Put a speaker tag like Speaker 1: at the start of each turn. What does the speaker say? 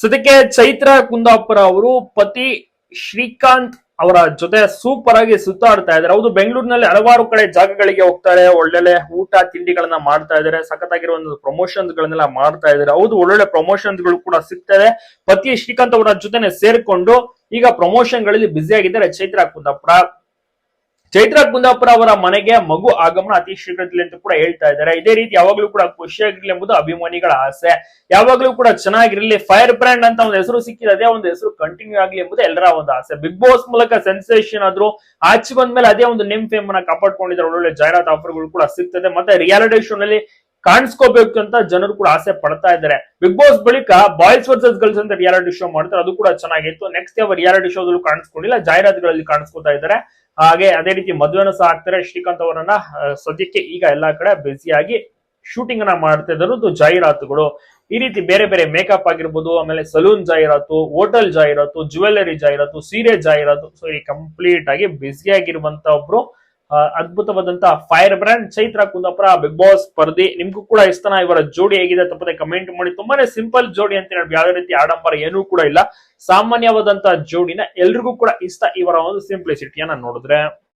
Speaker 1: ಸದ್ಯಕ್ಕೆ ಚೈತ್ರ ಕುಂದಾಪುರ ಅವರು ಪತಿ ಶ್ರೀಕಾಂತ್ ಅವರ ಜೊತೆ ಸೂಪರ್ ಆಗಿ ಸುತ್ತಾಡ್ತಾ ಇದ್ದಾರೆ. ಹೌದು, ಬೆಂಗಳೂರಿನಲ್ಲಿ ಹಲವಾರು ಕಡೆ ಜಾಗಗಳಿಗೆ ಹೋಗ್ತಾರೆ, ಒಳ್ಳೊಳ್ಳೆ ಊಟ ತಿಂಡಿಗಳನ್ನ ಮಾಡ್ತಾ ಇದ್ದಾರೆ ಸಖತ್ತಾಗಿರೋ ಒಂದು ಪ್ರಮೋಷನ್ಸ್ ಗಳನ್ನೆಲ್ಲ ಮಾಡ್ತಾ ಇದ್ದಾರೆ. ಹೌದು, ಒಳ್ಳೊಳ್ಳೆ ಪ್ರಮೋಷನ್ಸ್ಗಳು ಕೂಡ ಸಿಗ್ತದೆ. ಪತಿ ಶ್ರೀಕಾಂತ್ ಅವರ ಜೊತೆನೆ ಸೇರ್ಕೊಂಡು ಈಗ ಪ್ರಮೋಷನ್ಗಳಲ್ಲಿ ಬ್ಯುಸಿ ಆಗಿದ್ದಾರೆ ಚೈತ್ರ ಕುಂದಾಪುರ. ಚೈತ್ರ ಕುಂದಾಪುರ ಅವರ ಮನೆಗೆ ಮಗು ಆಗಮನ ಅತಿ ಶೀಘ್ರದಲ್ಲಿ ಅಂತ ಕೂಡ ಹೇಳ್ತಾ ಇದ್ದಾರೆ. ಇದೇ ರೀತಿ ಯಾವಾಗ್ಲೂ ಕೂಡ ಖುಷಿಯಾಗಿರ್ಲಿ ಎಂಬುದು ಅಭಿಮಾನಿಗಳ ಆಸೆ. ಯಾವಾಗ್ಲೂ ಕೂಡ ಚೆನ್ನಾಗಿರ್ಲಿ, ಫೈರ್ ಬ್ರ್ಯಾಂಡ್ ಅಂತ ಒಂದು ಹೆಸರು ಸಿಕ್ಕಿದೆ ಅದೇ ಒಂದು ಹೆಸರು ಕಂಟಿನ್ಯೂ ಆಗ್ಲಿ ಎಂಬುದು ಎಲ್ಲರ ಒಂದು ಆಸೆ. ಬಿಗ್ ಬಾಸ್ ಮೂಲಕ ಸೆನ್ಸೇಷನ್ ಆದ್ರೂ ಆಚೆ ಬಂದ್ಮೇಲೆ ಅದೇ ಒಂದು ನಿಮ್ ಫೇಮ್ ಅನ್ನ ಕಾಪಾಡ್ಕೊಂಡಿದ್ದಾರೆ. ಒಳ್ಳೊಳ್ಳೆ ಜಾಹೀರಾತು ಆಫರ್ಗಳು ಕೂಡ ಸಿಗ್ತದೆ. ಮತ್ತೆ ರಿಯಾಲಿಟಿ ಶೋ ನಲ್ಲಿ ಕಾಣಿಸ್ಕೋಬೇಕು ಅಂತ ಜನರು ಕೂಡ ಆಸೆ ಪಡ್ತಾ ಇದ್ದಾರೆ. ಬಿಗ್ ಬಾಸ್ ಬಳಿಕ ಬಾಯ್ಸ್ ವರ್ಸಸ್ ಗರ್ಲ್ಸ್ ಅಂತ ರಿಯಾಲಿಟಿ ಶೋ ಮಾಡ್ತಾರೆ. ಅದು ಕೂಡ ಚೆನ್ನಾಗಿತ್ತು. ನೆಕ್ಸ್ಟ್ ಯಾವ ರಿಯಾಲಿಟಿ ಶೋದಲ್ಲೂ ಕಾಣಿಸ್ಕೊಂಡಿಲ್ಲ. ಜಾಹೀರಾತುಗಳಲ್ಲಿ ಕಾಣಿಸ್ಕೊತಾ ಇದ್ದಾರೆ. ಹಾಗೆ ಅದೇ ರೀತಿ ಮದುವೆನೂ ಸಹ ಆಗ್ತಾರೆ. ಶ್ರೀಕಾಂತ್ ಅವರನ್ನ ಸದ್ಯಕ್ಕೆ ಈಗ ಎಲ್ಲಾ ಕಡೆ ಬ್ಯುಸಿಯಾಗಿ ಶೂಟಿಂಗ್ ಅನ್ನ ಮಾಡ್ತಾ ಅದು ಜಾಹೀರಾತುಗಳು. ಈ ರೀತಿ ಬೇರೆ ಬೇರೆ ಮೇಕಪ್ ಆಗಿರ್ಬೋದು, ಆಮೇಲೆ ಸಲೂನ್ ಜಾಹೀರಾತು ಹೋಟೆಲ್ ಜಾಹೀರಾತು ಜುವೆಲ್ಲರಿ ಜಾಹೀರಾತು, ಸೀರೆ ಜಾಹೀರಾತು. ಸೊ ಈ ಕಂಪ್ಲೀಟ್ ಆಗಿ ಬ್ಯುಸಿ ಒಬ್ರು ಆ, ಅದ್ಭುತವಾದಂತ fire brand Chaitra Kundapura big boss ಸ್ಪರ್ಧಿ. ನಿಮ್ಗೂ ಕೂಡ ಇಷ್ಟನ ಇವರ ಜೋಡಿ ಹೇಗಿದೆ ತಪ್ಪದೆ ಕಮೆಂಟ್ ಮಾಡಿ. ತುಂಬಾನೇ ಸಿಂಪಲ್ ಜೋಡಿ ಅಂತ ಹೇಳಿ ಯಾವುದೇ ರೀತಿ ಆಡಂಬರ ಏನೂ ಕೂಡ ಇಲ್ಲ. ಸಾಮಾನ್ಯವಾದಂತಹ ಜೋಡಿನ ಎಲ್ರಿಗೂ ಕೂಡ ಇಷ್ಟ ಇವರ ಒಂದು ಸಿಂಪ್ಲಿಸಿಟಿಯನ್ನ ನೋಡಿದ್ರೆ.